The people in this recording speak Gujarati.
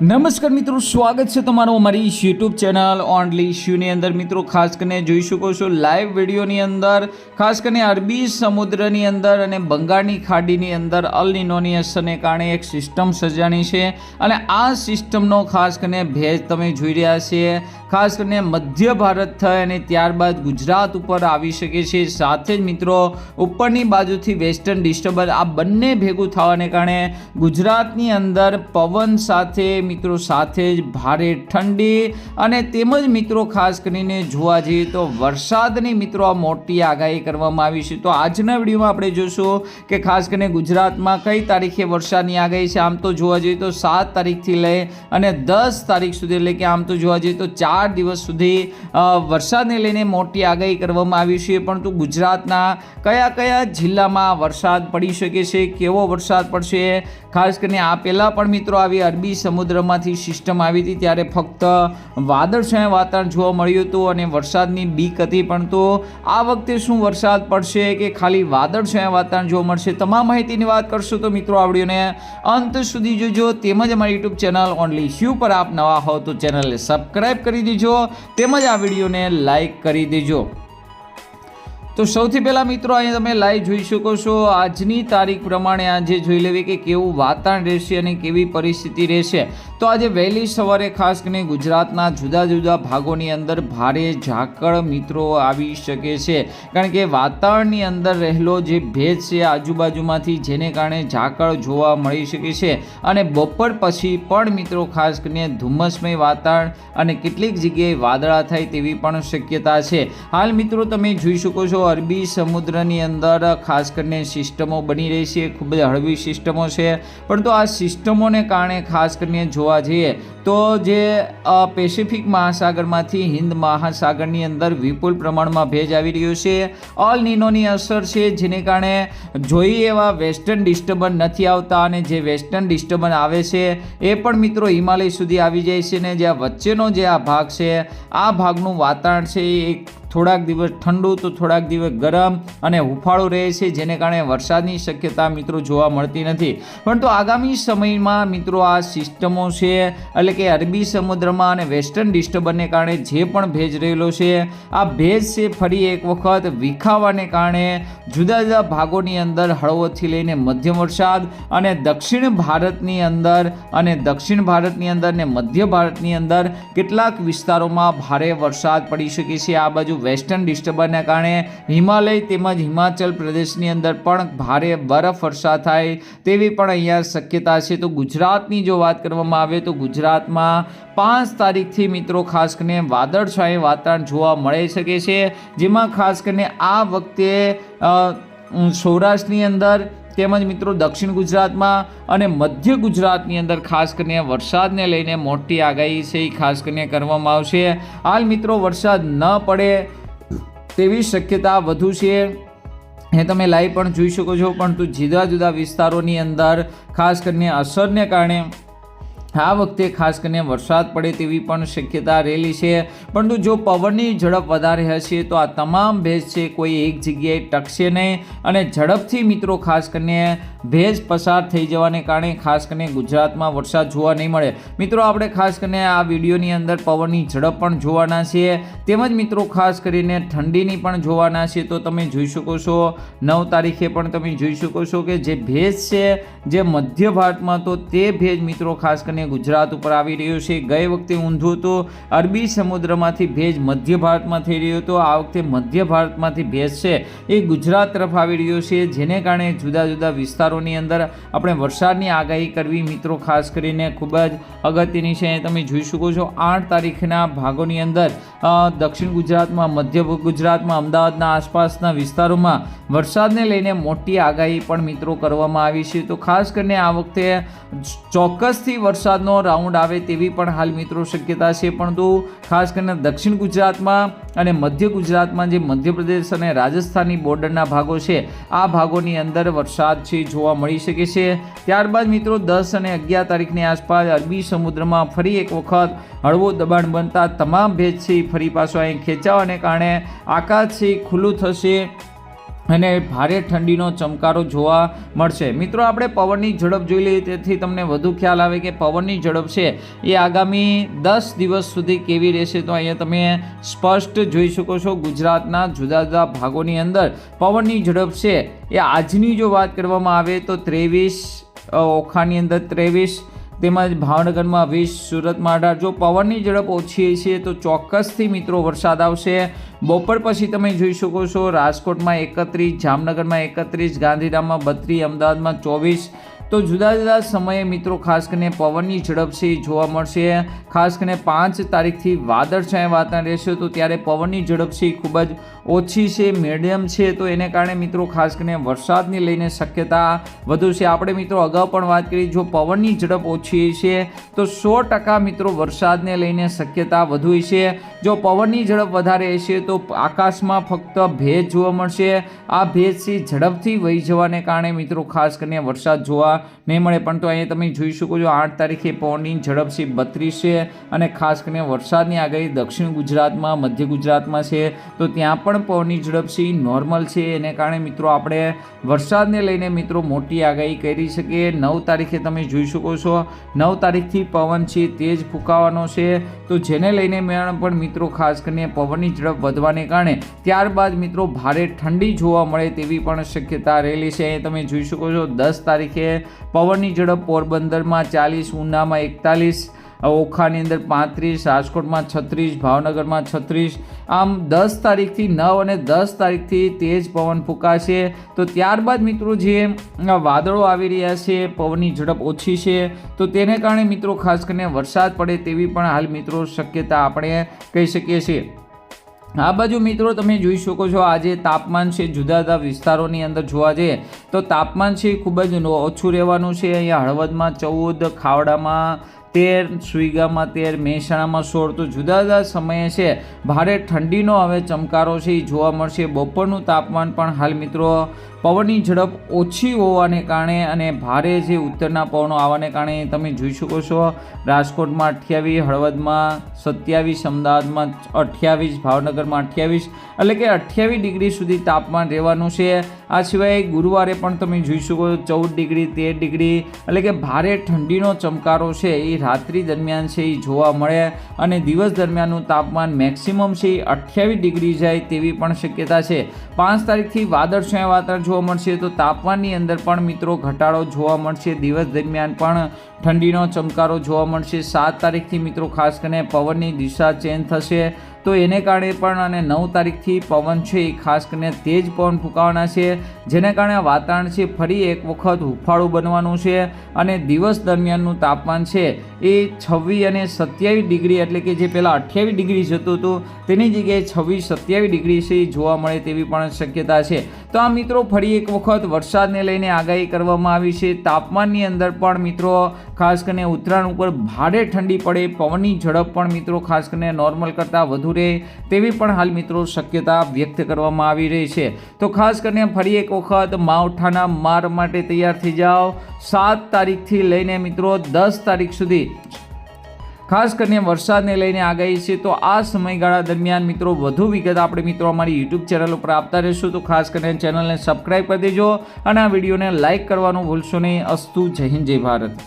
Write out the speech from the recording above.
નમસ્કાર મિત્રો, સ્વાગત છે તમારું અમારી યુટ્યુબ ચેનલ ઓનલી ઇશ્યુની અંદર. મિત્રો, ખાસ કરીને જોઈ શકો છો લાઈવ વિડીયોની અંદર, ખાસ કરીને અરબી સમુદ્રની અંદર અને બંગાળની ખાડીની અંદર અલ નિનોની અસરને કારણે એક સિસ્ટમ સર્જાણી છે. અને આ સિસ્ટમનો ખાસ કરીને ભેજ તમે જોઈ રહ્યા છે ખાસ કરીને મધ્ય ભારત થઈ અને ત્યારબાદ ગુજરાત ઉપર આવી શકે છે. સાથે જ મિત્રો, ઉપરની બાજુથી વેસ્ટર્ન ડિસ્ટર્બન્સ આ બંને ભેગું થવાને કારણે ગુજરાતની અંદર પવન સાથે મિત્રો સાથે જ ભારે ઠંડી અને તેમજ મિત્રો ખાસ કરીને જોવા જઈએ તો વરસાદની મિત્રો આ મોટી આગાહી કરવામાં આવી છે. તો આજના વિડીયોમાં આપણે જોશું કે ખાસ કરીને ગુજરાતમાં કઈ તારીખે વરસાદની આગાહી છે? આમ તો જોવા જઈએ તો સાત તારીખથી લઈ અને દસ તારીખ સુધી, એટલે કે આમ તો જોવા જઈએ તો ચાર દિવસ સુધી વરસાદને લઈને મોટી આગાહી કરવામાં આવી છે. પરંતુ ગુજરાતના કયા કયા જિલ્લામાં વરસાદ પડી શકે છે? કેવો વરસાદ પડશે? ખાસ કરીને આ પહેલાં પણ મિત્રો આવી અરબી સમુદ્રમાંથી સિસ્ટમ આવી હતી ત્યારે ફક્ત વાદળછાયા વાતાવરણ જોવા મળ્યું હતું અને વરસાદની બીક હતી પણ તો આ વખતે શું વરસાદ પડશે કે ખાલી વાદળછાયા વાતાવરણ જોવા મળશે? તમામ માહિતીની વાત કરશો તો મિત્રો, આ અંત સુધી જોજો. તેમજ અમારી યુટ્યુબ ચેનલ ઓનલી શ્યુ પર આપ નવા હો તો ચેનલને સબસ્ક્રાઈબ કરી દેજો. તેમજ આ વિડીયોને લાઈક કરી દેજો. તો સૌથી પહેલાં મિત્રો, અહીંયા તમે લાઈવ જોઈ શકો છો. આજની તારીખ પ્રમાણે આજે જોઈ લેવી કે કેવું વાતાવરણ રહેશે અને કેવી પરિસ્થિતિ રહેશે. તો આજે વહેલી સવારે ખાસ કરીને ગુજરાતના જુદા જુદા ભાગોની અંદર ભારે ઝાકળ મિત્રો આવી શકે છે. કારણ કે વાતાવરણની અંદર રહેલો જે ભેજ છે આજુબાજુમાંથી જેને કારણે ઝાકળ જોવા મળી શકે છે. અને બપોર પછી પણ મિત્રો ખાસ કરીને ધુમ્મસમય વાતાવરણ અને કેટલીક જગ્યાએ વાદળા થાય તેવી પણ શક્યતા છે. હાલ મિત્રો તમે જોઈ શકો છો અરબી સમુદ્રની અંદર ખાસ કરીને સિસ્ટમો બની રહી છે. ખૂબ જ હળવી સિસ્ટમો છે. પરંતુ આ સિસ્ટમોને કારણે ખાસ કરીને જોવા જઈએ તો જે પેસિફિક મહાસાગરમાંથી હિન્દ મહાસાગરની અંદર વિપુલ પ્રમાણમાં ભેજ આવી રહ્યો છે. ઓલ નિનોની અસર છે જેને કારણે જોઈએ એવા વેસ્ટર્ન ડિસ્ટર્બન્સ નથી આવતા અને જે વેસ્ટર્ન ડિસ્ટર્બન્સ આવે છે એ પણ મિત્રો હિમાલય સુધી આવી જાય છે ને જે આ વચ્ચેનો જે આ ભાગ છે, આ ભાગનું વાતાવરણ છે એ થોડાક દિવસ ઠંડુ તો થોડાક દિવસ ગરમ અને હુફાળો રહે છે, જેને કારણે વરસાદની શક્યતા મિત્રો જોવા મળતી નથી. પરંતુ આગામી સમયમાં મિત્રો આ સિસ્ટમો છે, એટલે કે અરબી સમુદ્રમાં અને વેસ્ટર્ન ડિસ્ટર્બન્સને કારણે જે પણ ભેજ રહેલો છે, આ ભેજ છે ફરી એક વખત વિખાવાને કારણે જુદા જુદા ભાગોની અંદર હળવોથી લઈને મધ્યમ વરસાદ અને દક્ષિણ ભારતની અંદર અને દક્ષિણ ભારતની અંદર ને મધ્ય ભારતની અંદર કેટલાક વિસ્તારોમાં ભારે વરસાદ પડી શકે છે. આ બાજુ વેસ્ટર્ન ડિસ્ટર્બન્સને કારણે હિમાલય તેમજ હિમાચલ પ્રદેશની અંદર પણ ભારે બરફ વર્ષા થાય તેવી પણ અહીંયા શક્યતા છે. તો ગુજરાતની જો વાત કરવામાં આવે તો ગુજરાતમાં પાંચ તારીખથી મિત્રો ખાસ કરીને વાદળછાયું વાતાવરણ જોવા મળી શકે છે. જેમાં ખાસ કરીને આ વખતે સૌરાષ્ટ્રની અંદર તેમજ મિત્રો દક્ષિણ ગુજરાતમાં અને મધ્ય ગુજરાતની અંદર ખાસ કરીને વરસાદને લઈને મોટી આગાહી છે એ ખાસ કરીને કરવામાં આવશે. હાલ મિત્રો વરસાદ ન પડે તેવી શક્યતા વધુ છે. એ તમે લાઈવ પણ જોઈ શકો છો, પરંતુ જુદા જુદા વિસ્તારોની અંદર ખાસ કરીને અસરને કારણે આ વખતે ખાસ કરીને વરસાદ પડે તેવી પણ શક્યતા રહેલી છે. પરંતુ જો પવનની ઝડપ વધારે હશે તો આ તમામ ભેજ છે કોઈ એક જગ્યાએ ટકશે નહીં અને ઝડપથી મિત્રો ખાસ કરીને ભેજ પસાર થઈ જવાને કારણે ખાસ કરીને ગુજરાતમાં વરસાદ જોવા નહીં મળે. મિત્રો, આપણે ખાસ કરીને આ વિડીયોની અંદર પવનની ઝડપ પણ જોવાના છીએ તેમજ મિત્રો, ખાસ કરીને ઠંડીની પણ જોવાના છે. તો તમે જોઈ શકો છો, નવ તારીખે પણ તમે જોઈ શકો છો કે જે ભેજ છે, જે મધ્ય ભારતમાં તો તે ભેજ મિત્રો ખાસ કરીને ગુજરાત ઉપર આવી રહ્યો છે. ગઈ વખતે ઊંધું હતું. અરબી સમુદ્રમાંથી ભેજ મધ્ય ભારતમાં થઈ રહ્યો હતો. આ વખતે મધ્ય ભારતમાંથી ભેજ છે એ ગુજરાત તરફ આવી રહ્યો છે. જેને કારણે જુદા જુદા વિસ્તારોની અંદર આપણે વરસાદની આગાહી કરવી મિત્રો, ખાસ કરીને ખૂબ જ અગત્યની છે. તમે જોઈ શકો છો, આઠ તારીખના ભાગોની અંદર દક્ષિણ ગુજરાતમાં, મધ્ય ગુજરાતમાં, અમદાવાદના આસપાસના વિસ્તારોમાં વરસાદને લઈને મોટી આગાહી પણ મિત્રો કરવામાં આવી છે. તો ખાસ કરીને આ વખતે ચોક્કસથી વરસાદનો રાઉન્ડ આવે તેવી પણ હાલ મિત્રો શક્યતા છે. પરંતુ ખાસ કરીને દક્ષિણ ગુજરાતમાં અને મધ્ય ગુજરાતમાં જે મધ્યપ્રદેશ અને રાજસ્થાનની બોર્ડરના ભાગો છે, આ ભાગોની અંદર વરસાદ છે જોવા મળી શકે છે. ત્યારબાદ મિત્રો દસ અને અગિયાર તારીખની આસપાસ અરબી સમુદ્રમાં ફરી એક વખત હળવો દબાણ બનતા તમામ ભેજ છે ફરી પાછો અહીં ખેંચાવાને કારણે આકાશ છે ખુલ્લું થશે. અને ભારે ઠંડીનો ચમકારો જોવા મળશે. મિત્રો, આપણે પવનની ઝડપ જોઈ લઈએ, તેથી તમને વધુ ખ્યાલ આવે કે પવનની ઝડપ છે એ આગામી દસ દિવસ સુધી કેવી રહેશે. તો અહીંયા તમે સ્પષ્ટ જોઈ શકો છો, ગુજરાતના જુદા જુદા ભાગોની અંદર પવનની ઝડપ છે. એ આજની જો વાત કરવામાં આવે તો ત્રેવીસ ઓખાની અંદર ત્રેવીસ તેમજ ભાવનગરમાં વીસ સુરતમાં અઢાર જો પવનની ઝડપ ઓછી છે, તો ચોક્કસથી મિત્રો વરસાદ આવશે. બપોર પછી તમે જોઈ શકો છો, રાજકોટમાં એકત્રીસ, જામનગરમાં એકત્રીસ, ગાંધીધામમાં બત્રીસ, અમદાવાદમાં ચોવીસ તો જુદા જુદા સમયે મિત્રો ખાસ કરીને પવનની ઝડપ છે જોવા મળશે. ખાસ કરીને પાંચ તારીખથી વાદળછાયા વાતાવરણ રહેશે. તો ત્યારે પવનની ઝડપ છે ખૂબ જ ઓછી છે મીડિયમ છે. તો એને કારણે મિત્રો ખાસ કરીને વરસાદને લઈને શક્યતા વધુ છે. આપણે મિત્રો અગાઉ પણ વાત કરી, જો પવનની ઝડપ ઓછી છે, તો સો ટકા મિત્રો વરસાદને લઈને શક્યતા વધુ છે. જો પવનની ઝડપ વધારે હશે, તો આકાશમાં ફક્ત ભેજ જોવા મળશે. આ ભેજથી ઝડપથી વહી જવાને કારણે મિત્રો ખાસ કરીને વરસાદ જોવા નહીં મળે. પણ તો અહીંયા તમે જોઈ શકો છો, આઠ તારીખે પવનની ઝડપ છે બત્રીસ છે અને ખાસ કરીને વરસાદની આગાહી દક્ષિણ ગુજરાતમાં, મધ્ય ગુજરાતમાં છે. તો ત્યાં પણ પવનની ઝડપ છે નોર્મલ છે. એને કારણે મિત્રો આપણે વરસાદને લઈને મિત્રો મોટી આગાહી કરી શકીએ. નવ તારીખે તમે જોઈ શકો છો, નવ તારીખથી પવન છે, તેજ ફૂંકાવાનો છે. તો જેને લઈને મેં પણ મિત્રો ખાસ કરીને પવનની ઝડપ વધવાને કારણે ત્યારબાદ મિત્રો ભારે ઠંડી જોવા મળે તેવી પણ શક્યતા રહેલી છે. તમે જોઈ શકો છો, દસ તારીખે પવનની ઝડપ પોરબંદરમાં ચાલીસ, ઉનામાં એકતાલીસ, ઓખાની અંદર પાંત્રીસ, રાજકોટમાં છત્રીસ, ભાવનગરમાં છત્રીસ. આમ દસ તારીખથી નવ અને દસ તારીખથી તેજ પવન ફૂંકાશે. તો ત્યારબાદ મિત્રો જે વાદળો આવી રહ્યા છે, પવનની ઝડપ ઓછી છે, તો તેને કારણે મિત્રો ખાસ કરીને વરસાદ પડે તેવી પણ હાલ મિત્રો શક્યતા આપણે કહી શકીએ છીએ. આ બાજુ મિત્રો તમે જોઈ શકો છો, આજે તાપમાન છે જુદા જુદા વિસ્તારોની અંદર જોવા જઈએ તો તાપમાન છે ખૂબ જ ઓછું રહેવાનું છે. અહીંયા હળવદમાં ચૌદ, ખાવડામાં તેર સુઈગામાં તેર, મહેસાણામાં સોળ. તો જુદા જુદા સમયે છે. ભારે ઠંડીનો હવે ચમકારો છે. એ જોવા મળશે બપોરનું તાપમાન પણ. હાલ મિત્રો, પવનની ઝડપ ઓછી હોવાને કારણે અને ભારે જે ઉત્તરના પવનો આવવાને કારણે તમે જોઈ શકો છો, રાજકોટમાં અઠ્યાવીસ, હળવદમાં સત્યાવીસ, અમદાવાદમાં અઠ્યાવીસ, ભાવનગરમાં અઠ્યાવીસ. એટલે કે અઠ્યાવીસ ડિગ્રી સુધી તાપમાન રહેવાનું છે. આ સિવાય ગુરુવારે પણ તમે જોઈ શકો ચૌદ ડિગ્રી, તેર ડિગ્રી. એટલે કે ભારે ઠંડીનો ચમકારો છે. એ રાત્રિ દરમિયાન છે એ જોવા મળે અને દિવસ દરમિયાનનું તાપમાન મેક્સિમમ છે એ અઠ્યાવીસ ડિગ્રી જાય તેવી પણ શક્યતા છે. પાંચ તારીખથી વાદળછાયા વાતાવરણ જોવા મળશે તો તાપમાનની અંદર પણ મિત્રો ઘટાડો જોવા મળશે. દિવસ દરમિયાન પણ ઠંડીનો ચમકારો જોવા મળશે. સાત તારીખથી મિત્રો, ખાસ કરીને પવનની દિશા ચેન્જ થશે. તો એને કારણે પણ અને નવ તારીખથી પવન છે એ ખાસ કરીને તેજ પવન ફૂંકાવાના છે. જેને કારણે વાતાવરણ છે, ફરી એક વખત હુફાળું બનવાનું છે અને દિવસ દરમિયાનનું તાપમાન છે એ છવ્વીસ અને સત્યાવીસ ડિગ્રી એટલે કે જે પહેલાં અઠ્યાવીસ ડિગ્રી જતું હતું, તેની જગ્યાએ છવ્વીસ, સત્યાવીસ ડિગ્રી છે એ જોવા મળે તેવી પણ શક્યતા છે. તો આ મિત્રો, ફરી એક વખત વરસાદને લઈને આગાહી કરવામાં આવી છે. તાપમાનની અંદર પણ મિત્રો ખાસ કરીને ઉત્તરાયણ ઉપર ભારે ઠંડી પડે, પવનની ઝડપ પણ મિત્રો ખાસ કરીને નોર્મલ કરતાં વધુ રહે તેવી પણ હાલ મિત્રો શક્યતા વ્યક્ત કરવામાં આવી રહી છે. તો ખાસ કરીને ફરી એક વખત માવઠાના માર માટે તૈયાર થઈ જાઓ. સાત તારીખથી લઈને મિત્રો દસ તારીખ સુધી ખાસ કરીને વરસાદને લઈને આગાહી છે, તો આ સમયગાળા દરમિયાન મિત્રો વધુ વિગત આપણે મિત્રો અમારી યુટ્યુબ ચેનલ ઉપર આપતા રહીશું. તો ખાસ કરીને ચેનલને સબસ્ક્રાઈબ કરી દેજો અને આ વિડીયોને લાઇક કરવાનું ભૂલશો નહીં. અસ્તુ જય હિન્દ, જય ભારત.